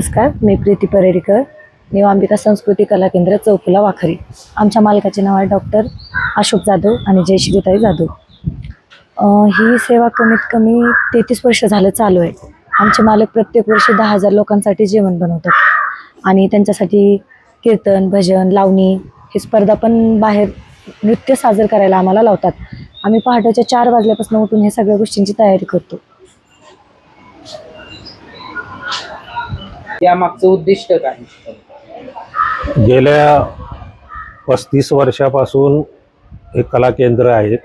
नमस्कार मी प्रीती परेडकर. न्यू अंबिका संस्कृती कला केंद्र चौफुला वाखरी. आमच्या मालकाचे नाव आहे डॉक्टर अशोक जाधव आणि जयश्रीताई जाधव. ही सेवा कमीत कमी तेहतीस वर्ष झालं चालू आहे. आमचे मालक प्रत्येक वर्षी दहा हजार लोकांसाठी जेवण बनवतात. आणि त्यांच्यासाठी कीर्तन भजन लावणी हे स्पर्धा पण बाहेर नृत्य साजर करायला आम्हाला लावतात. आम्ही पहाटेच्या चार वाजल्यापासून उठून हे सगळ्या गोष्टींची तयारी करतो. यामागचं उद्दिष्ट काय? गेल्या पस्तीस वर्षापासून हे कला केंद्र आहेत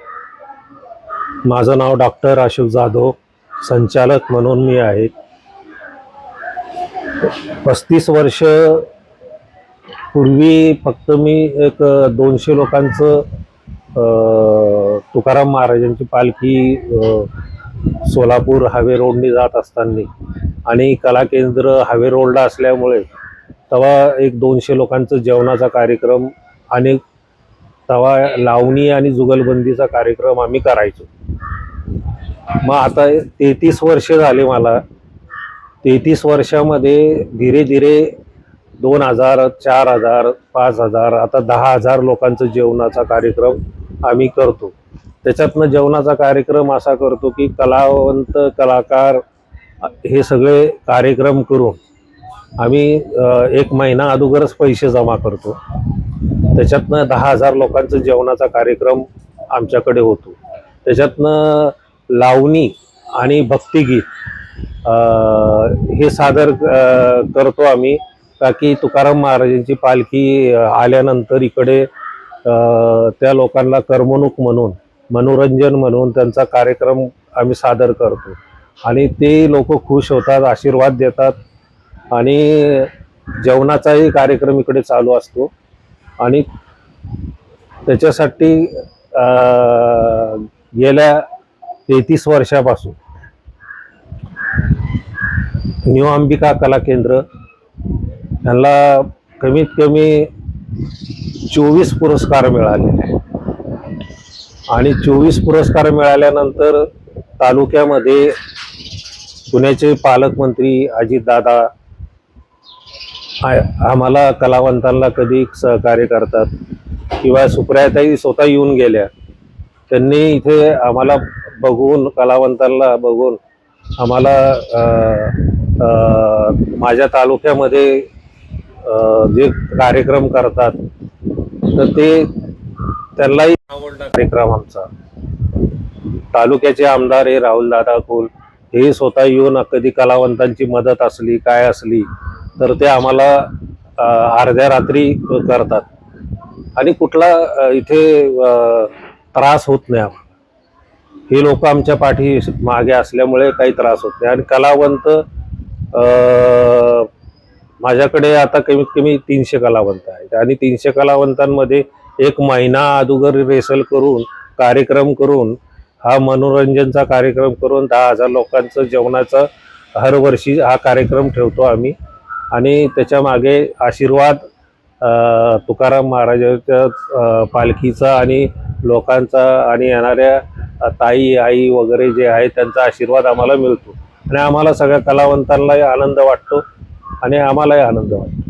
माझं नाव डॉक्टर अशोक जाधव संचालक म्हणून मी आहे. पस्तीस वर्ष पूर्वी फक्त मी एक दोनशे लोकांचं तुकाराम महाराजांची पालखी सोलापूर हावे रोडनी जात असताना आणि कला केंद्र हावे रोडला असल्यामुळे तवा एक दोनशे लोकांचं जेवणाचा कार्यक्रम आणि तवा लावणी आणि जुगलबंदीचा कार्यक्रम आम्ही करायचो. मग आता तेहतीस वर्ष झाले मला. तेहतीस वर्षामध्ये धीरे धीरे दोन हजार चार हजार पाच हजार आता दहा हजार लोकांचं जेवणाचा कार्यक्रम आम्ही करतो. त्याच्यातनं जेवणाचा कार्यक्रम असा करतो की कलावंत कलाकार हे सगळे कार्यक्रम करून आम्ही एक महिना अगोदरच पैसे जमा करतो. त्याच्यातनं दहा हजार लोकांचं जेवणाचा कार्यक्रम आमच्याकडे होतो. त्याच्यातनं लावणी आणि भक्तिगीत हे सादर करतो आम्ही. का की तुकाराम महाराजांची पालखी आल्यानंतर इकडे त्या लोकांना करमणूक म्हणून मनोरंजन म्हणून त्यांचा कार्यक्रम आम्ही सादर करतो. आणि ते लोक खुश होतात आशीर्वाद देतात आणि जेवणाचाही कार्यक्रम इकडे चालू असतो आणि त्याच्यासाठी गेल्या तेहतीस वर्षापासून न्यू अंबिका कला केंद्र यांना कमीत कमी चोवीस पुरस्कार मिळालेले आहेत. आणि चोवीस पुरस्कार मिळाल्यानंतर तालुक्यामध्ये पुण्याचे पालकमंत्री अजितदादा आम्हाला कलावंतांना कधी सहकार्य करतात किंवा सुप्रियाताई स्वतः येऊन गेल्या त्यांनी इथे आम्हाला बघून कलावंतांना बघून आम्हाला माझ्या तालुक्यामध्ये जे कार्यक्रम करतात तर ते त्यांनाही आवडला कार्यक्रम आमचा. तालुक्याचे आमदार हे राहुलदादा खोल हे स्वतः येऊन कधी कलावंतांची मदत असली काय असली तर ते आम्हाला अर्ध्या रात्री करतात. आणि कुठला इथे त्रास होत नाही आम्हाला. हे लोक आमच्या पाठी मागे असल्यामुळे काही त्रास होत नाही. आणि कलावंत माझ्याकडे आता कमीत कमी तीनशे कलावंत आहेत. आणि तीनशे कलावंतांमध्ये एक महिना अगोदर रेसल करून कार्यक्रम करून हा मनोरंजनचा कार्यक्रम करून दहा हजार लोकांचं जेवणाचं हर वर्षी हा कार्यक्रम ठेवतो आम्ही. आणि त्याच्यामागे आशीर्वाद तुकाराम महाराजांच्या पालखीचा आणि लोकांचा आणि येणाऱ्या ताई आई वगैरे जे आहे त्यांचा आशीर्वाद आम्हाला मिळतो. आणि आम्हाला सगळ्या कलावंतांनाही आनंद वाटतो आणि आम्हालाही आनंद वाटतो.